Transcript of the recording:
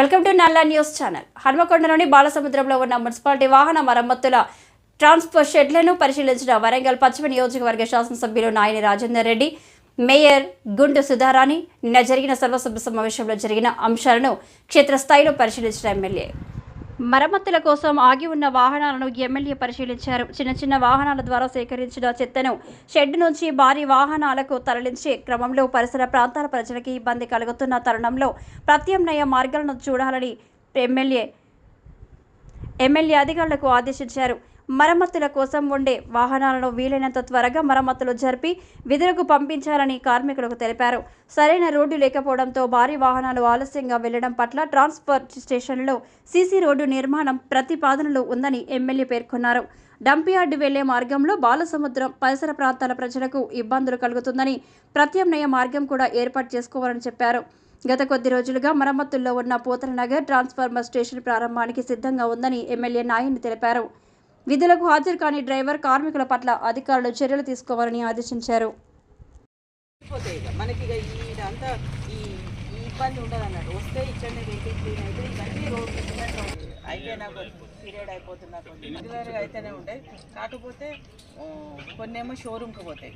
Welcome to Nalla news channel. హనుమకొండలోని బాలసముద్రంలో ఉన్న municipality వాహన మరమ్మతుల ట్రాన్స్పోర్ట్ షెడ్లను పరిశీలించిన వరంగల్ పశ్చిమ నియోజకవర్గ శాసనసభ్యులు నాయని రాజేందర్ రెడ్డి మేయర్ గుండు సుధారాణి నిన్న జరిగిన సర్వసభ్య సమావేశంలో జరిగిన అంశాలను క్షేత్రస్థాయిలో పరిశీలించిన ఎమ్మెల్యే మరమ్మతుల కోసం ఆగి ఉన్న వాహనాలను ఎమ్మెల్యే పరిశీలించారు. చిన్న చిన్న వాహనాల ద్వారా సేకరించిన చెత్తను షెడ్ నుంచి భారీ వాహనాలకు తరలించే క్రమంలో పరిసర ప్రాంతాల ప్రజలకి ఇబ్బంది కలుగుతున్న తరుణంలో ప్రత్యామ్నాయ మార్గాలను చూడాలని ఎమ్మెల్యే ఎమ్మెల్యే అధికారులకు ఆదేశించారు. మరమ్మతుల కోసం ఉండే వాహనాలను వీలైనంత త్వరగా మరమ్మతులు జరిపి విధులకు పంపించాలని కార్మికులకు తెలిపారు. సరైన రోడ్డు లేకపోవడంతో భారీ వాహనాలు ఆలస్యంగా వెళ్ళడం పట్ల ట్రాన్స్ఫర్ స్టేషన్లో సీసీ రోడ్డు నిర్మాణం ప్రతిపాదనలు ఉందని ఎమ్మెల్యే పేర్కొన్నారు. డంపియార్డు వెళ్ళే మార్గంలో బాలసముద్రం పరిసర ప్రాంతాల ప్రజలకు ఇబ్బందులు కలుగుతుందని ప్రత్యామ్నాయ మార్గం కూడా ఏర్పాటు చేసుకోవాలని చెప్పారు. గత కొద్ది రోజులుగా మరమ్మతుల్లో ఉన్న పోతనగర్ ట్రాన్స్ఫార్మర్ స్టేషన్ ప్రారంభానికి సిద్ధంగా ఉందని ఎమ్మెల్యే నాయని తెలిపారు. విధులకు హాజరు కాని డ్రైవర్ కార్మికుల పట్ల అధికారులు చర్యలు తీసుకోవాలని ఆదేశించారు. మనకి ఇక ఇదంతా ఈ ఈ ఇబ్బంది ఉండదు అన్నట్టు వస్తే ఇచ్చండి వెహికల్ క్లీన్ అయితే ఇవన్నీ రోడ్ అయిపోయినా పీరియడ్ అయిపోతున్నా కొద్ది రెగ్యులర్గా అయితేనే ఉంటాయి కాకపోతే కొన్నేమో షోరూమ్కి పోతాయి.